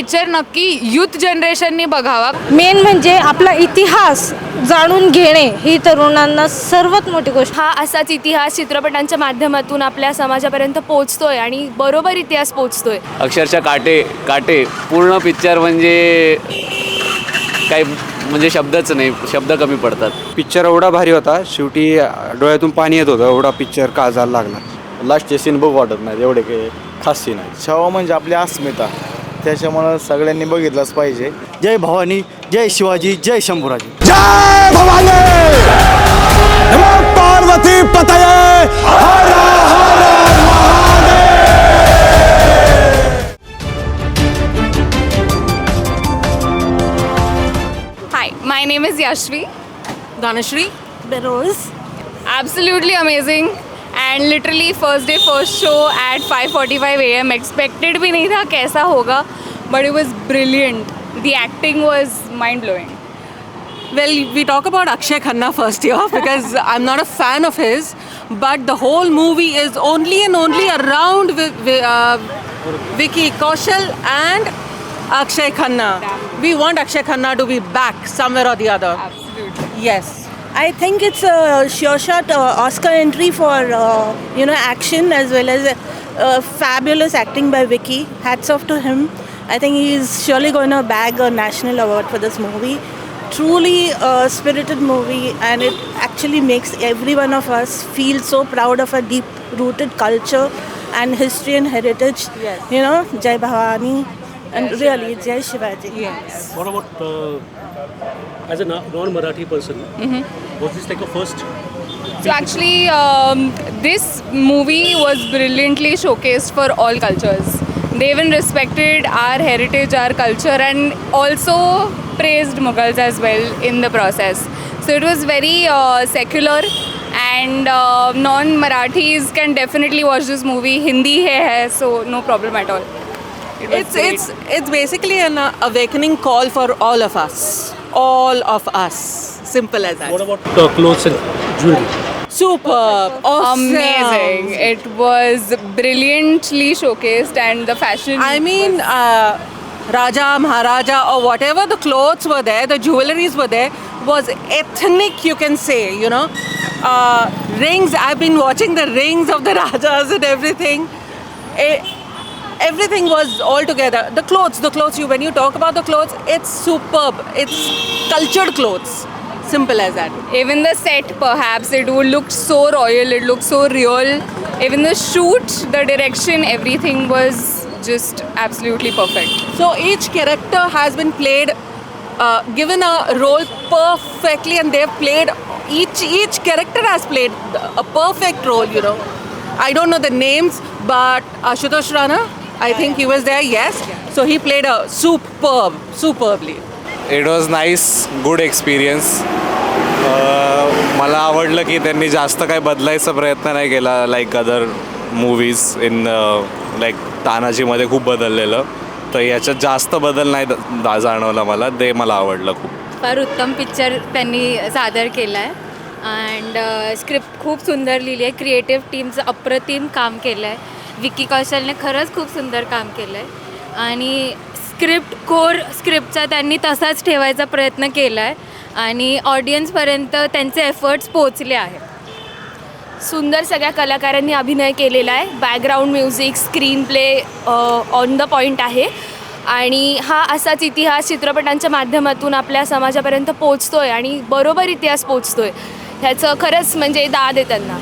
Picture नक्की youth जनरेशननी बघावा. Main म्हणजे आपला इतिहास जाणून घेणे ही तरुणांना सर्वात मोठी गोष्ट. हा असाच इतिहास चित्रपटांच्या माध्यमातून आपल्या समाजापर्यंत पोहोचतोय आणि बरोबर इतिहास पोहोचतोय. अक्षरशः काटे काटे. पूर्ण पिक्चर म्हणजे काही म्हणजे शब्दच नाही शब्द कमी पडतात. पिक्चर एवढा भारी होता शेवटी डोळ्यातून पाणी येत होतं एवढा पिक्चर काळजाला लागला लास्टचे सीन बघू वाटत नाही एवढे काही खास सीन आहे छावा म्हणजे आपली अस्मिता. त्याच्यामुळं सगळ्यांनी बघितलंच पाहिजे. जय भवानी जय शिवाजी जय शंभूराजी. जय भवानी! पार्वती पतये! Har Har hi my name is Yashvi Danashree Beroj absolutely amazing. and literally first day first show at 5:45 a.m. expected भी नहीं था कैसा होगा but it was brilliant the acting was mind blowing Well, we talk about Akshay Khanna first here because I'm not a fan of his, but the whole movie is only and only around Vi- Vi- uh, Vicky Kaushal and Akshay Khanna. We want Akshay Khanna to be back somewhere or the other. absolutely Yes. I think it's a sure shot uh, Oscar entry for uh, you know action as well as uh, fabulous acting by Vicky. Hats off to him. I think he's surely going to bag a national award for this movie. Truly a spirited movie, and it actually makes every one of us feel so proud of our deep-rooted culture and history and heritage. Yes. You know, Jai Bhavani, and really Jai Shivaji. Yes. What about uh, as a non-Marathi person? Was this like a first? so actually um, this movie was brilliantly showcased for all cultures they even respected our heritage our culture and also praised mughals as well in the process so it was very uh, secular and uh, non-marathis can definitely watch this movie hindi hai, hai so no problem at all It was It's it's it's basically an uh, awakening call for all of us. All of us. Simple as that. What about uh, clothes and jewelry? Superb. Awesome. amazing it was brilliantly showcased and the fashion I mean, uh, Raja, Maharaja, or whatever the clothes were there, the jewelries were there, was ethnic, you can say, you know. Uh, rings, I've been watching the rings of the Rajas and everything. Eh, everything was all together. The clothes, the clothes, you when you talk about the clothes, it's superb. It's cultured clothes. Simple as that. even the set perhaps it would look so royal it looked so real even the shoot the direction everything was just absolutely perfect So each character has been played, uh, given a role perfectly, and they've played each each character has played a perfect role. You know, I don't know the names, but Ashutosh Rana, I think he was there. Yes, so he played a superb, superbly. It was nice good experience मला आवडलं की त्यांनी जास्त काही बदलायचा प्रयत्न नाही केला like other movies in like तानाजीमध्ये खूप बदललेलं. तर याच्यात जास्त बदल नाही द- दा- जाणवला मला ते मला आवडलं खूप. फार उत्तम पिक्चर त्यांनी सादर केला आहे अँड स्क्रिप्ट खूप सुंदर लिहिली आहे. क्रिएटिव्ह टीमचं अप्रतिम काम केलं आहे विकी कौशलने खरंच खूप सुंदर काम केलं आहे आणि स्क्रिप्ट कोर स्क्रिप्टचा त्यांनी तसाच ठेवायचा प्रयत्न केला आहे आणि ऑडियन्सपर्यंत त्यांचे एफर्ट्स पोचले आहेत. सुंदर सगळ्या कलाकारांनी अभिनय केलेला आहे. Background music screenplay on the point आहे. आणि हा असाच इतिहास चित्रपटांच्या माध्यमातून आपल्या समाजापर्यंत पोचतो आहे आणि बरोबर इतिहास पोचतो आहे ह्याचं खरंच म्हणजे दाद आहे त्यांना.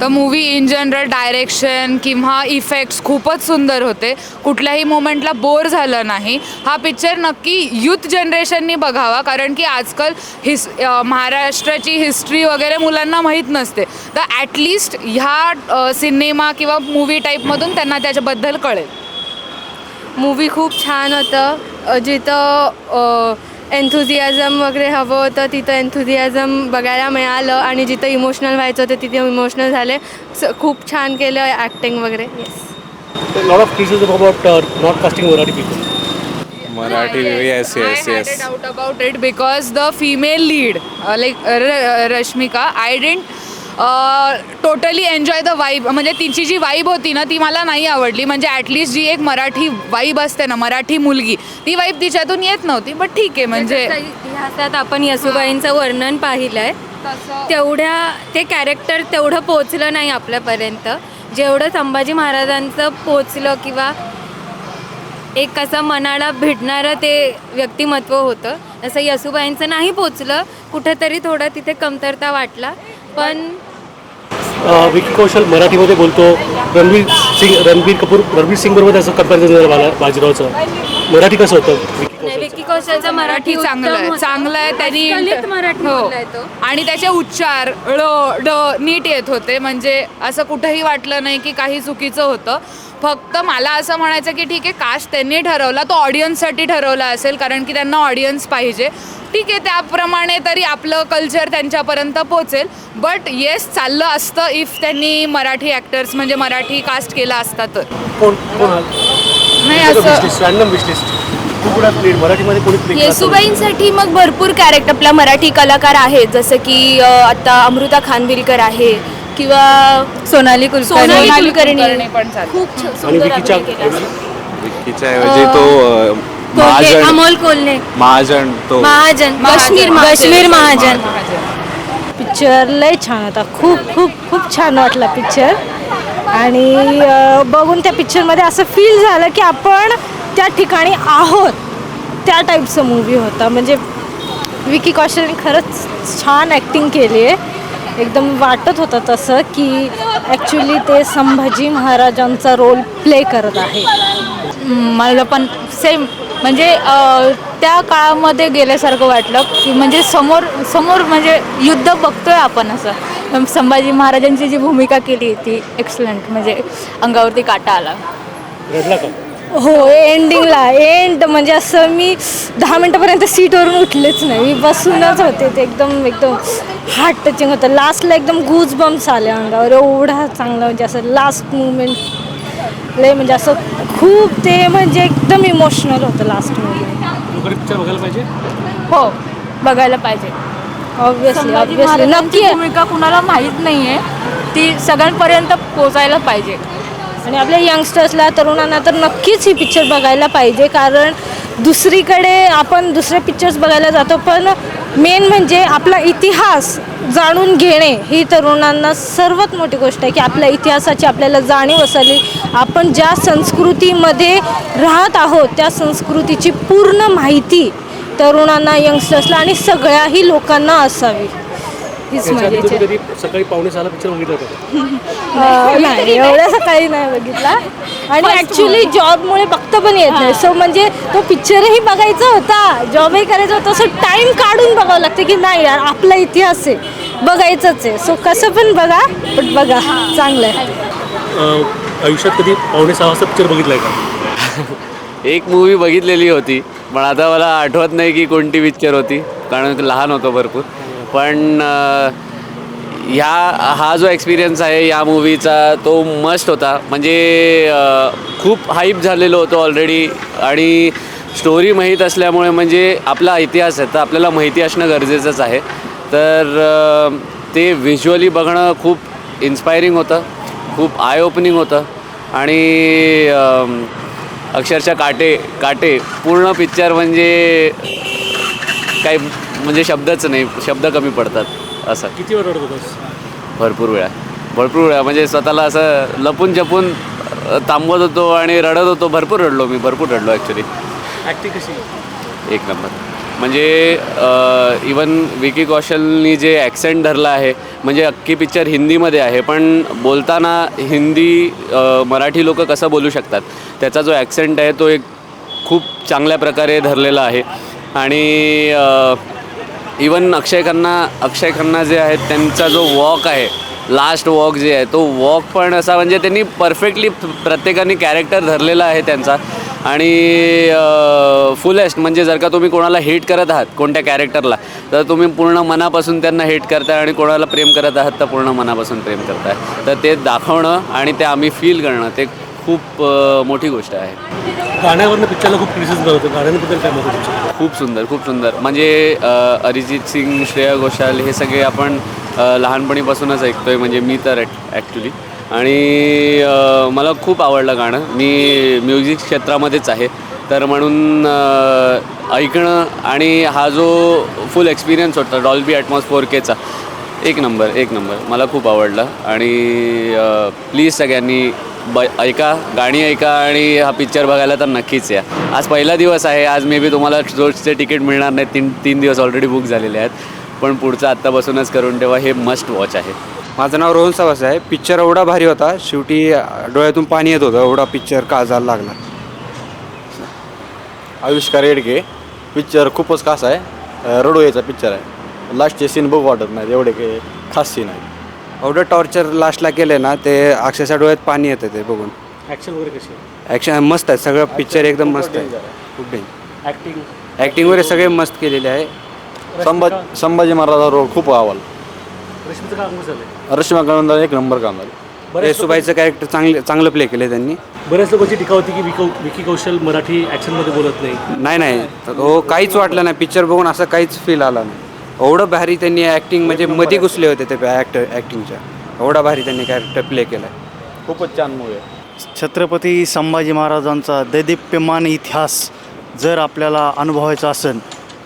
तर मूवी इन जनरल डायरेक्शन किंवा इफेक्ट्स खूपच सुंदर होते. कुठल्याही मोमेंटला बोर झालं नाही. हा पिक्चर नक्की युथ जनरेशननी बघावा कारण की आजकाल हिस महाराष्ट्राची हिस्ट्री वगैरे मुलांना माहीत नसते. तर ॲटलिस्ट ह्या सिनेमा किंवा मूवी टाईपमधून त्यांना त्याच्याबद्दल कळेल. मूवी खूप छान होतं. जिथं एन्थुझियाजम वगैरे हवं होतं तिथं एन्थुझियाजम बघायला मिळालं आणि जिथं इमोशनल व्हायचं होतं तिथे इमोशनल झाले. खूप छान केलं ॲक्टिंग वगैरे yes doubt about it because the female lead like Rashmika I didn't totally enjoy the vibe म्हणजे तिची जी वाईब होती ना ती मला नाही आवडली. म्हणजे ॲटलिस्ट जी एक मराठी वाईब असते ना मराठी मुलगी ती वाईब तिच्यातून येत नव्हती. बट ठीक आहे म्हणजे इतिहासात आपण येसुबाईंचं वर्णन पाहिलंय. तेवढ्या ते कॅरेक्टर तेवढं पोचलं नाही आपल्यापर्यंत. जेवढं संभाजी महाराजांचं पोचलं किंवा एक असं मनाला भिडणारं ते व्यक्तिमत्व होतं तसं येसुबाईंचं नाही पोचलं कुठेतरी थोडं तिथे कमतरता वाटला. पण विकी कौशल मराठीमध्ये बोलतो. रणवीर सिंग रणबीर कपूर रणवीर सिंग बरोबर त्याचं कंपॅरिझन झालं मला बाजीरावचं. मराठी कसं होतं? विकी कौशलचं मराठी चांगलं आहे. चांगलं आहे. त्यांनी मराठी हो. बोललाय तो. आणि त्याचे उच्चार ळ ड नीट येत होते. म्हणजे असं कुठंही वाटलं नाही की काही चुकीचं होतं. फक्त मला असं म्हणायचं की ठीक आहे कास्ट त्यांनी ठरवला तो ऑडियन्ससाठी ठरवला असेल कारण की त्यांना ऑडियन्स पाहिजे. ठीक आहे त्याप्रमाणे तरी आपलं कल्चर त्यांच्यापर्यंत पोचेल. बट येस चाललं असतं इफ त्यांनी मराठी ॲक्टर्स म्हणजे मराठी कास्ट केला असता तर. कोण? कोण? नाही असं रॅन्डम विशलिस्ट मराठीमध्ये कोणी येसुबाईंसाठी मग भरपूर कॅरेक्टर आपला मराठी कलाकार आहेत जसं की आता अमृता खानविलकर आहे किंवा सोनाली कुलकर्णी. सोनाली कुलकर्णी. खूप सुंदर विकीच्या अभिनय केला आहे. विक्कीच्या ऐवजी तो अ, कोल्हे महाजन अमोल कोल्हे. महाजन तो. महाजन. काश्मीर महाजन. काश्मीर महाजन. पिक्चर लय छान होता. खूप खूप खूप छान वाटला पिक्चर आणि बघून त्या पिक्चरमध्ये असं फील झालं की आपण त्या ठिकाणी आहोत. त्या टाईपचा मूवी होता. म्हणजे विकी कौशलने खरंच छान ॲक्टिंग केली आहे एकदम वाटत होतं तसं की ॲक्च्युली ते संभाजी महाराजांचा रोल प्ले करत आहे. मला पण सेम म्हणजे त्या काळामध्ये गेल्यासारखं वाटलं की म्हणजे समोर समोर म्हणजे युद्ध बघतोय आपण असं. संभाजी महाराजांची जी भूमिका केली ती एक्सलंट म्हणजे अंगावरती काटा आला. रडला का? हो एंडिंगला एंड म्हणजे असं मी दहा मिनटापर्यंत सीटवरून उठलेच नाही. मी बसूनच होते ते एकदम एकदम हार्ट टचिंग होतं. लास्टला एकदम गूज बम्स आले अंगावर. एवढा चांगला म्हणजे असं लास्ट मुवमेंट लय म्हणजे असं खूप ते म्हणजे एकदम इमोशनल होतं लास्ट मुवमेंट बघायला पाहिजे? हो बघायला पाहिजे. ऑब्विसली संभाजी ऑब्विसली महाराजांची नक्की आहे. भूमिका कुणाला माहीत नाही आहे ती सगळ्यांपर्यंत पोचायला पाहिजे. आणि आपल्या यंगस्टर्सला तरुणांना तर नक्कीच ही पिक्चर बघायला पाहिजे. कारण दुसरीकडे आपण दुसरे पिक्चर्स बघायला जातो पण मेन म्हणजे आपला इतिहास जाणून घेणे ही तरुणांना सर्वात मोठी गोष्ट आहे की आपल्या इतिहासाची आपल्याला जाणीव असावी आपण ज्या संस्कृतीमध्ये राहत आहोत त्या संस्कृतीची पूर्ण माहिती तरुणांना यंगस्टर्सला आणि सगळ्याही लोकांना असावी. हीच माझी आधी इच्छा तुम्ही आहे. कधी सकाळी पावणे सहाला पिक्चर बघितला होता अं, नाही एवढ्या सकाळी नाही बघितला. आणि ॲक्च्युली जॉबमुळे बघता पण येत नाही. सो म्हणजे तो पिक्चरही बघायचा होता. जॉबही करायचा होता. सो टाईम काढून बघावं लागतं की नाही यार आपला इतिहास आहे. बघायचंच आहे. सो कसं पण बघा पण बघा. चांगलं आहे अं, आयुष्यात कधी पावणे सहा वाजता पिक्चर बघितलाय का? एक मूवी बघितलेली होती पण आता मला आठवत नाही की कोणती पिक्चर होती कारण लहान होतो भरपूर. पण ह्या हा जो एक्सपिरियन्स आहे या मूवीचा तो मस्ट होता. म्हणजे खूप हाईप झालेलो होतो ऑलरेडी आणि स्टोरी माहीत असल्यामुळे म्हणजे आपला इतिहास आहे तर आपल्याला माहिती असणं गरजेचंच आहे. तर ते व्हिज्युअली बघणं खूप इन्स्पायरिंग होतं खूप आय ओपनिंग होतं. आणि अक्षरशः काटे काटे. पूर्ण पिक्चर म्हणजे काही म्हणजे शब्दच नाही. शब्द कमी पडतात. असं. किती वेळ रडत होतास? भरपूर वेळा. भरपूर वेळा. म्हणजे स्वतःला असं लपून छपून अ, थांबवत होतो आणि रडत होतो. भरपूर रडलो मी. भरपूर रडलो ॲक्च्युली ॲक्टिंग कशी? एक नंबर. म्हणजे इवन विकी कौशलनी जे ॲक्सेंट धरला आहे म्हणजे अख्खी पिक्चर हिंदीमध्ये आहे पण बोलताना हिंदी मराठी लोक कसं बोलू शकतात? त्याचा जो ॲक्सेंट आहे तो एक खूप चांगल्या प्रकारे धरलेला आहे. आणि इवन अक्षय खन्ना अक्षय खन्ना जे आहेत त्यांचा जो वॉक आहे लास्ट वॉक जे आहे तो वॉक पण असा म्हणजे त्यांनी परफेक्टली प्रत्येकाने कॅरेक्टर धरलेला आहे त्यांचा. आणि फुलेस्ट म्हणजे जर का तुम्ही कोणाला हेट करत आहात कोणत्या कॅरेक्टरला तर तुम्ही पूर्ण मनापासून त्यांना हेट करताय आणि कोणाला प्रेम करत आहात तर पूर्ण मनापासून प्रेम करताय. तर ते दाखवणं आणि ते आम्ही फील करणं ते खूप मोठी गोष्ट आहे. गाण्यावरनं पिक्चरला खूप क्रिटिसिझम होतं. गाण्यांबद्दल काय मत खूप सुंदर खूप सुंदर. म्हणजे अरिजित सिंग श्रेया घोषाल हे सगळे आपण लहानपणीपासूनच ऐकतो आहे म्हणजे मी तर ॲक्च्युली आणि मला खूप आवडलं गाणं. मी म्युझिक क्षेत्रामध्येच आहे. तर म्हणून ऐकणं आणि हा जो फुल एक्सपिरियन्स होता डॉल्बी ॲटमॉस फोर केचा एक नंबर एक नंबर. मला खूप आवडलं. आणि प्लीज सगळ्यांनी ब ऐका गाणी ऐका आणि हा पिक्चर बघायला तर नक्कीच या. आज पहिला दिवस आहे. आज मे बी तुम्हाला रोजचे तिकीट मिळणार नाही. तीन तीन दिवस ऑलरेडी बुक झालेले आहेत. पण पुढचं आत्तापासूनच करून ठेवा. हे मस्ट वॉच आहे. माझं नाव रोहन सवास आहे. पिक्चर एवढा भारी होता शेवटी डोळ्यातून पाणी येत होतं एवढा पिक्चर काजायला लागला? आविष्कार येडके पिक्चर खूपच खास आहे. रडू याचा पिक्चर आहे. लास्टचे सीन बघू वाटत नाही एवढे काही खास सीन आहे एवढं टॉर्चर लास्टला केलं ना ते अक्षरशः डोळ्यात पाणी येतं ते बघून. ॲक्शन वगैरे कशी ॲक्शन मस्त आहे सगळं पिक्चर एकदम मस्त आहे. खूप डेंजर ॲक्टिंग ॲक्टिंग वगैरे सगळे मस्त केलेले आहे. संभाजी संभाजी महाराजा रोल खूप आवडला. रश्मा कळंदा एक नंबर काम झालं बऱ्याच येसुबाईचं कॅरेक्टर चांगले चांगलं प्ले केलं त्यांनी. बऱ्याच लोकांची टीका होती की विको विकी कौशल मराठी ॲक्शनमध्ये बोलत नाही. नाही नाही. हो काहीच वाटलं नाही. पिक्चर बघून असं काहीच फील आला नाही. एवढं भारी त्यांनी ॲक्टिंग म्हणजे मध्ये घुसले होते ते ॲक्टर ॲक्टिंगच्या एवढा भारी त्यांनी कॅरेक्टर प्ले केला खूपच छान मूवी आहे. छत्रपती संभाजी महाराजांचा दैदिप्यमान इतिहास जर आपल्याला अनुभवायचा असेल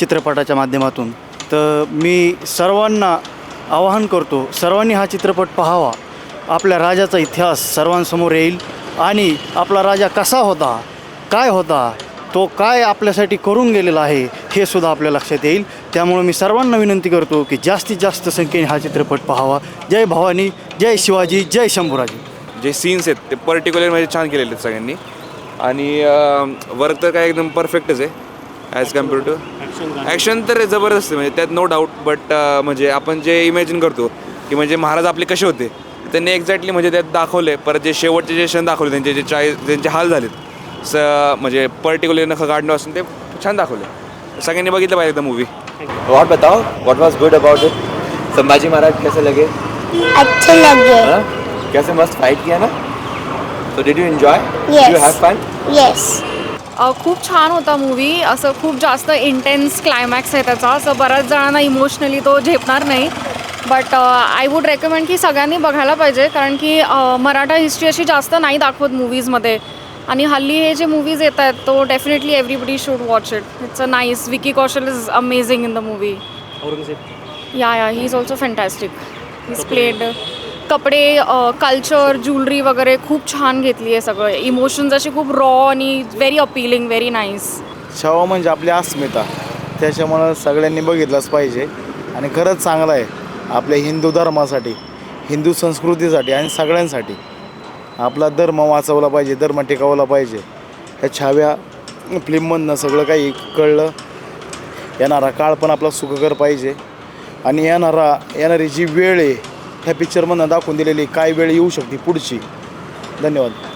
चित्रपटाच्या माध्यमातून तर मी सर्वांना आवाहन करतो सर्वांनी हा चित्रपट पाहावा. आपल्या राजाचा इतिहास सर्वांसमोर येईल आणि आपला राजा कसा होता काय होता तो काय आपल्यासाठी करून गेलेला आहे हे सुद्धा आपल्या लक्षात येईल. त्यामुळे मी सर्वांना विनंती करतो की जास्तीत जास्त संख्येने हा चित्रपट पाहावा. जय भवानी जय शिवाजी जय शंभूराजी. जे सीन्स आहेत ते पर्टिक्युलर म्हणजे छान केलेले आहेत सगळ्यांनी. आणि वर्क तर काय एकदम परफेक्टच आहे. ॲज कंपेअर टू ॲक्शन तर जबरदस्त आहे म्हणजे त्यात नो डाऊट बट म्हणजे आपण जे इमॅजिन करतो की म्हणजे महाराज आपले कसे होते त्यांनी एक्झॅक्टली म्हणजे त्यात दाखवले परत जे शेवटचे जे क्षण दाखवले त्यांचे जे चाळीस त्यांचे हाल झालेत स म्हणजे पर्टिक्युलर नखं काढणं असून ते छान दाखवले सगळ्यांनी बघितलं पाहिजे एकदा मूवी और बताओ? What was good about it Sambhaji Maharaj कैसे लगे? अच्छे लगे? कैसे मस्त फाइट किया ना? तो did you enjoy Yes. You have fun yes खूप छान होता मूवी असं खूप जास्त इंटेन्स क्लायमॅक्स आहे त्याचा. असं बऱ्याच जणांना इमोशनली तो झेपणार नाही. बट आय वूड रेकमेंड की सगळ्यांनी बघायला पाहिजे. कारण की मराठा हिस्ट्री अशी जास्त नाही दाखवत मूवीजमध्ये आणि हल्ली हे जे मूवीज येत आहेत तो definitely everybody should watch it it's a nice Vicky Kaushal is amazing in the movie Aurangzeb. Yeah yeah he is also fantastic is played कपडे कल्चर ज्वेलरी वगैरे खूप छान घेतली आहे सगळं. इमोशन्स अशी खूप रॉ आणि very appealing very nice Chhaava म्हणजे आपली अस्मिता. त्याच्यामुळं सगळ्यांनी बघितलंच पाहिजे. आणि खरंच चांगलं आहे. आपल्या हिंदू धर्मासाठी हिंदू संस्कृतीसाठी आणि सगळ्यांसाठी आपला धर्म वाचवला पाहिजे धर्म टिकवला पाहिजे. ह्या छाव्या फिल्ममधनं सगळं काही कळलं. येणारा काळ पण आपला सुखकर पाहिजे. आणि येणारा येणारी जी वेळ आहे ह्या पिक्चरमधनं दाखवून दिलेली. काय वेळ येऊ शकते पुढची. धन्यवाद.